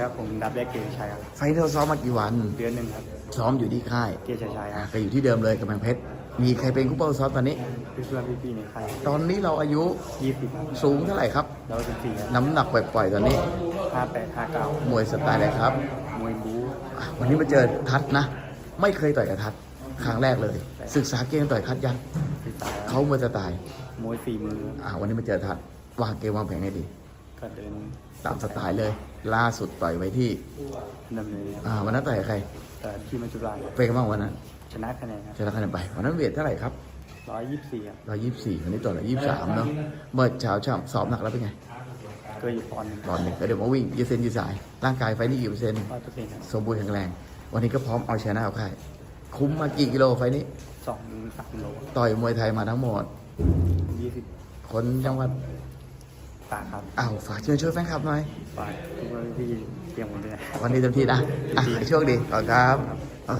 ครับผมดับแรกเกียรติชัยครับไฟท์เราซ้อมมากี่วัน เดือนหนึ่งครับซ้อมอยู่ที่ค่ายเกียรติชัยคอะรับก็อยู่ที่เดิมเลยกำแพงเพชร มีใครเป็นคู่เป้าซ้อมตอนนี้เพื่อนๆพี่ๆในค่ายตอนนี้เราอายุยี่สิบครับสูงเท่าไหร่ครับ แล้วก็สิบสี่ครับน้ำหนักปล่อยๆตอนนี้ ห้าแปดห้าเก้ามวยสไตล์อะไรครับมวยบู๊อะวันนี้มาเจอทัศน์นะ ไม่เคยต่อยกับทัศน์ครั้งแรกเลย ศึกษาเกมต่อยทัศน์ยังฝีตายเขามวยสไตล์มวยฝีมืออ่าวันนี้มาเจอทัศน์วางเกมวางแผนให้ดี ก็เดินตามสไตล์เลย ล่าสุดต่อยไว้ที่ดำเนินอ่าวันนั้นต่อยกับใครแต่ที่มัจจุราชเป็นกันบ้างวันนั้นชนะคะแนนครับชนะคะแนนไปวันนั้นเวทเท่าไหร่ครับร้อยยี่สิบสี่ครับร้อยยี่สิบสี่วันนี้ต่อร้อยยี่สิบสามเนาะเมื่อเช้าช่ำสอบหนักแล้วเป็นไงก็อยู่ปอนด์หนึ่งตอนหนึ่งแล้วเดี๋ยวมาวิ่งยืดเส้นยืดสาย ร่างกายไฟนี่กี่เปอร์เซ็นต์ร้อยเปอร์เซ็นต์ครับสมบูรณ์แข็งแรง วันนี้ก็พร้อมเอาชนะเอาค่ายคุ้มมากี่กิโลไฟนี้สองสามโลต่อยมวยไทยมาทั้งหมดยี่สิบคนจังหวัด ตากครับอ้าวฝากเชิญช่วยแฟนคลับหน่อยฝากทุกคนพี่ๆเตรียมผมด้วยนะวันนี้เต็มที่นะอะโชคดีขอบคุณครับครับ